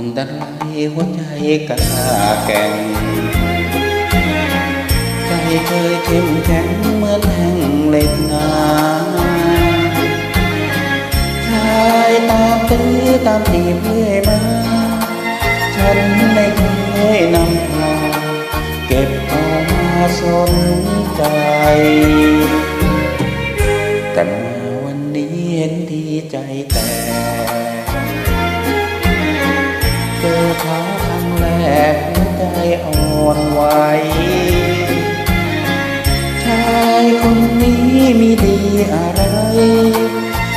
หัวใจกล้าแก่ง ใจเคยเข้มแข็งเหมือนแห่งเหล็กนาชายตามตื้อตามตีเรื่อมา ฉันไม่เคยนำพาเก็บเอามาสนใจ มีดีอะไร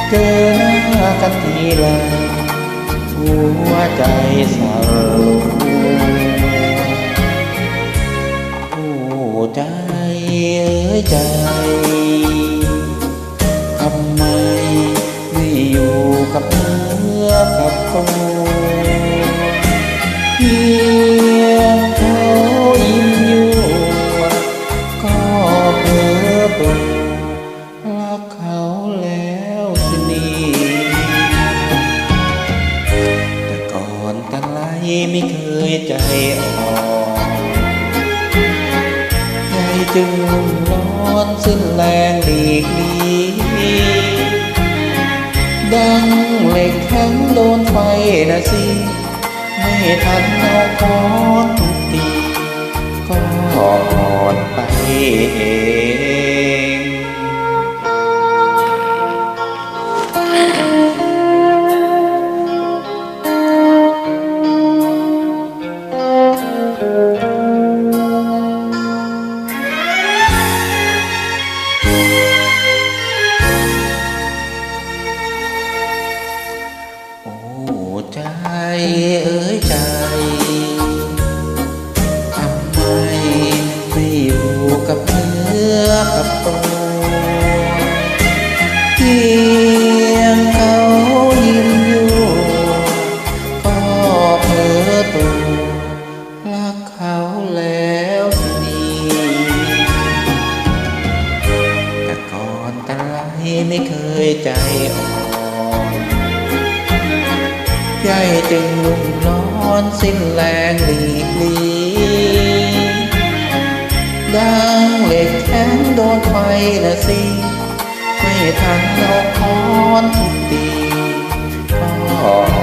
เจอหน้ากันทีไรหัวใจสั่นโอ้ใจเอ้ยใจทำไมไม่อยู่กับเนื้อกับตัว ไม่เคยใจอ่อนใจจึงร้อนสิ้นแรงหลีกลีดังเหล็กแข็งโดนไฟนะสิไม่ทันเอาคอนทุกทีก็อ่อนไปเอง ใจทำไมไม่อยู่กับเนื้อกับตัวเพียงเขายิ้มอยู่ก็เพ้อตัวรักเขาแล้วสินีแต่ก่อนแต่ไรไม่เคยใจอ่อน ใยจึงลุ่มนอนสิ้นแรงหลีกลีดังเหล็กแข็งโดนไฟนะสิ ไม่ทันเราคอนทุกตีพ่อ